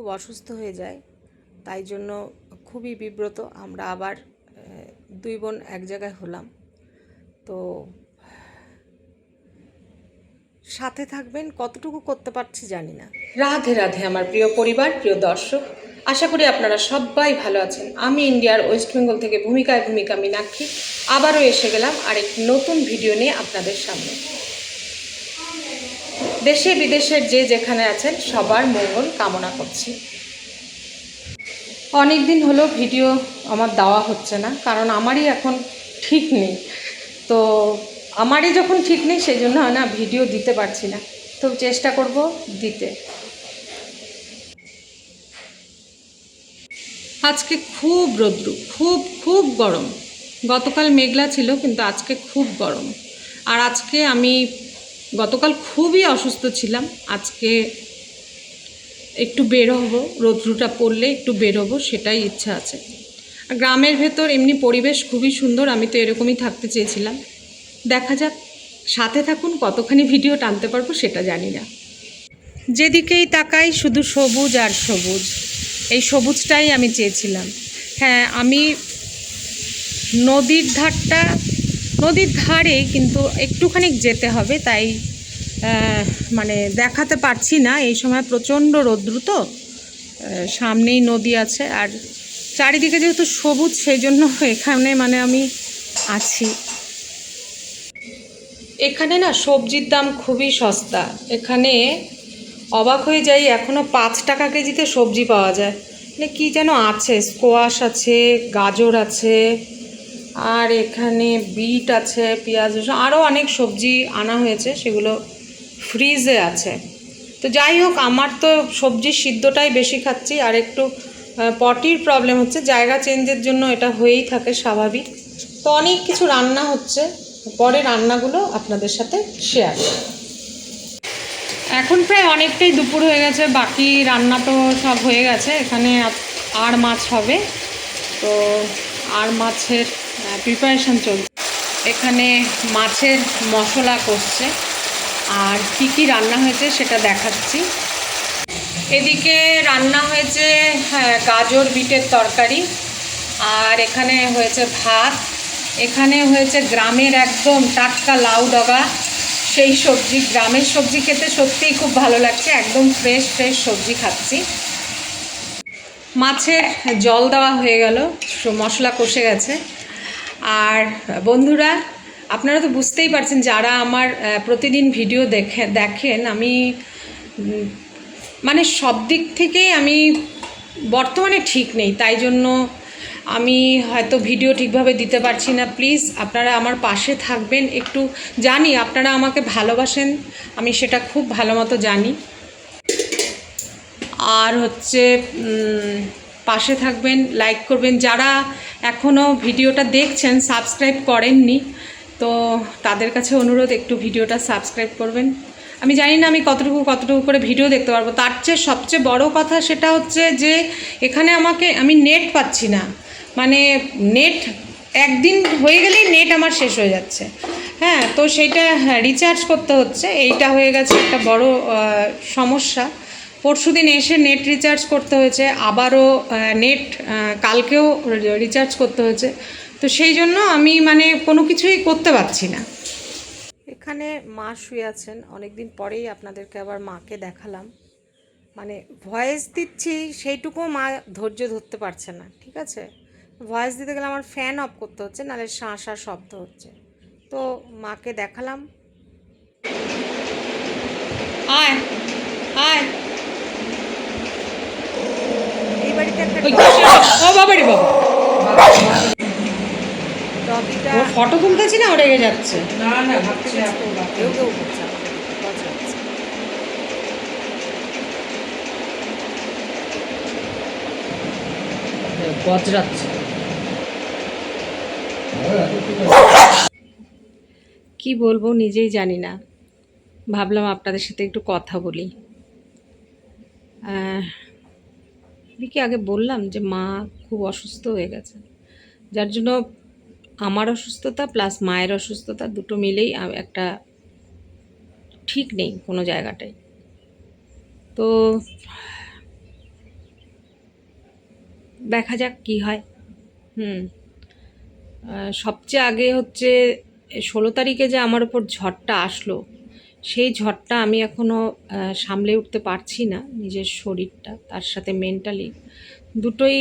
খুব অসুস্থ হয়ে যায়। তাই জন্য খুবই বিব্রত। আমরা আবার দুই বোন এক জায়গায় হলাম। তো সাথে থাকবেন, কতটুকু করতে পারছি জানি না। রাধে রাধে আমার প্রিয় পরিবার, প্রিয় দর্শক। আশা করি আপনারা সবাই ভালো আছেন। আমি ইন্ডিয়ার ওয়েস্ট বেঙ্গল থেকে ভূমিকায় ভূমিকা মীনাক্ষী। আবারও এসে গেলাম আর একটি নতুন ভিডিও নিয়ে আপনাদের সামনে। দেশে বিদেশের যে যেখানে আছেন, সবার মঙ্গল কামনা করছি। অনেক দিন হলো ভিডিও আমার দেওয়া হচ্ছে না, কারণ আমারই এখন ঠিক নেই। তো আমারই যখন ঠিক নেই সেই জন্য না, ভিডিও দিতে পারছি না। তো চেষ্টা করব দিতে। আজকে খুব রৌদ্রু, খুব খুব গরম। গতকাল মেঘলা ছিল, কিন্তু আজকে খুব গরম। আর আজকে আমি গতকাল খুবই অসুস্থ ছিলাম। আজকে একটু বের হব, রৌদ্রুটা পড়লে একটু বের হব, সেটাই ইচ্ছা আছে। গ্রামের ভেতর এমনি পরিবেশ খুবই সুন্দর, আমি তো এরকমই থাকতে চেয়েছিলাম। দেখা যাক, সাথে থাকুন, কতখানি ভিডিও টানতে পারব সেটা জানি না। যেদিকেই তাকাই, শুধু সবুজ আর সবুজ। এই সবুজটাই আমি চেয়েছিলাম। হ্যাঁ আমি নদীর ধারটা নদীর ধারে কিন্তু একটুখানি যেতে হবে, তাই মানে দেখাতে পারছি না। এই সময় প্রচণ্ড রৌদ্র তো সামনেই নদী আছে। আর চারিদিকে যেহেতু সবুজ সেই জন্য এখানে মানে আমি আছি। এখানে না সবজির দাম খুবই সস্তা। এখানে অবাক হয়ে যাই এখনও পাঁচ টাকা কেজিতে সবজি পাওয়া যায়। মানে কী যেন আছে, স্কোয়াশ আছে, গাজর আছে আর এখানে বিট আছে, পেঁয়াজ আরও অনেক সবজি আনা হয়েছে, সেগুলো ফ্রিজে আছে। তো যাই হোক, আমার তো সবজি সিদ্ধটাই বেশি খাচ্ছি, আর একটু পটির প্রবলেম হচ্ছে, জায়গা চেঞ্জের জন্য এটা হয়েই থাকে স্বাভাবিক। তো অনেক কিছু রান্না হচ্ছে, পরে রান্নাগুলো আপনাদের সাথে শেয়ার এখন প্রায় অনেকটাই দুপুর হয়ে গেছে, বাকি রান্না তো সব হয়ে গেছে, এখানে আর মাছ হবে। তো আর মাছের প্রিপারেশন চলছে। এখানে মাছের মশলা করছে আর কি কি রান্না হয়েছে সেটা দেখাচ্ছি। এদিকে রান্না হয়েছে হ্যাঁ, গাজর বিটের তরকারি। আর এখানে হয়েছে ভাত। এখানে হয়েছে গ্রামের একদম টাটকা লাউ ডগা। সেই সবজি গ্রামের সবজি খেতে সত্যিই খুব ভালো লাগছে। একদম ফ্রেশ ফ্রেশ সবজি খাচ্ছি। মাছের জল দেওয়া হয়ে গেল মশলা কষে গেছে। আর বন্ধুরা, আপনারা তো বুঝতেই পারছেন, যারা আমার প্রতিদিন ভিডিও দেখে, দেখেন, আমি মানে সব দিক থেকেই আমি বর্তমানে ঠিক নেই, তাই জন্য আমি হয়তো ভিডিও ঠিকভাবে দিতে পারছি না। প্লিজ, আপনারা আমার পাশে থাকবেন, একটু জানি, আপনারা আমাকে ভালোবাসেন, আমি সেটা খুব ভালো মতো জানি। আর হচ্ছে পাশে থাকবেন লাইক করবেন। যারা এখনও ভিডিওটা দেখছেন সাবস্ক্রাইব করেননি তো তাদের কাছে অনুরোধ একটু ভিডিওটা সাবস্ক্রাইব করবেন। আমি জানি না আমি কতটুকু কতটুকু করে ভিডিও দেখতে পারব। তার চেয়ে সবচেয়ে বড় কথা সেটা হচ্ছে যে এখানে আমাকে আমি নেট পাচ্ছি না। মানে নেট একদিন হয়ে গেলেই নেট আমার শেষ হয়ে যাচ্ছে। হ্যাঁ তো সেইটা রিচার্জ করতে হচ্ছে। এইটা হয়ে গেছে একটা বড় আহ, সমস্যা পরশুদিন এসে নেট রিচার্জ করতে হয়েছে আবারও নেট কালকেও রিচার্জ করতে হয়েছে। তো সেই জন্য আমি মানে কোনো কিছুই করতে পারছি না। এখানে মা শুয়ে আছেন অনেকদিন পরেই আপনাদেরকে আবার মাকে দেখালাম। মানে ভয়েস দিচ্ছি সেইটুকুও মা ধৈর্য ধরতে পারছে না ঠিক আছে? ভয়েস দিতে গেলে আমার ফ্যান অফ করতে হচ্ছে নাহলে শাঁ শাঁ শব্দ হচ্ছে। তো মাকে দেখালাম। আয় আয়। এই বাড়িতে একটা ও বাবা রে বাবা। ডগিটা ফটো তুলতেছি না ও রেগে যাচ্ছে? না না ভাবছি কেউ কেউ করছে আমাকে বজ্রাচ্ছে। বজ্রাচ্ছে কি বলব নিজেই জানি না। ভাবলাম আপনাদের সাথে একটু কথা বলি। দিকে আগে বললাম যে মা খুব অসুস্থ হয়ে গেছে। যার জন্য আমার অসুস্থতা প্লাস মায়ের অসুস্থতা দুটো মিলেই একটা ঠিক নেই কোনো জায়গাটাই তো দেখা যাক কি হয়। হুম। সবচেয়ে আগে হচ্ছে ষোলো তারিখে যে আমার ওপর ঝড়টা আসলো সেই ঝড়টা আমি এখনও সামলে উঠতে পারছি না নিজের শরীরটা, তার সাথে মেন্টালি দুটোই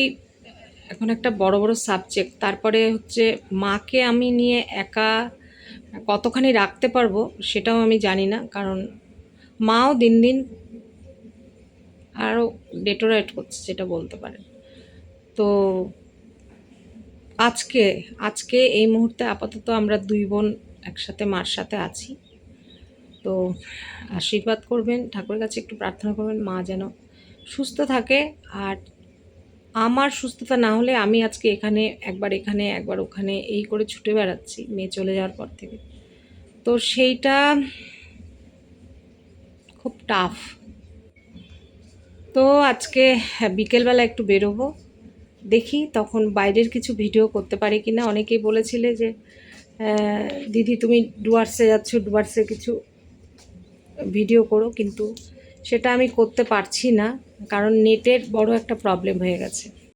এখন একটা বড় বড় সাবজেক্ট তারপরে হচ্ছে মাকে আমি নিয়ে একা কতখানি রাখতে পারব সেটাও আমি জানি না, কারণ মাও দিন দিন আরও ডেটোরেট করছে যেটা বলতে পারেন। তো আজকে আজকে এই মুহূর্তে আপাতত আমরা দুই বোন একসাথে মার সাথে আছি। তো আশীর্বাদ করবেন, ঠাকুরের কাছে একটু প্রার্থনা করবেন, মা যেন সুস্থ থাকে। আর আমার সুস্থতা না হলে আমি আজকে এখানে একবার এখানে, একবার ওখানে এই করে ছুটে বেড়াচ্ছি, মেয়ে চলে যাওয়ার পর থেকে। তো সেইটা খুব টাফ তো আজকে বিকেলবেলা একটু বেরোবো, দেখি তখন বাইরের কিছু ভিডিও করতে পারি কি না অনেকেই বলেছিলে যে দিদি তুমি ডুয়ার্সে যাচ্ছ, ডুয়ার্সে কিছু ভিডিও করো, কিন্তু সেটা আমি করতে পারছি না, কারণ নেটের বড় একটা প্রবলেম হয়ে গেছে।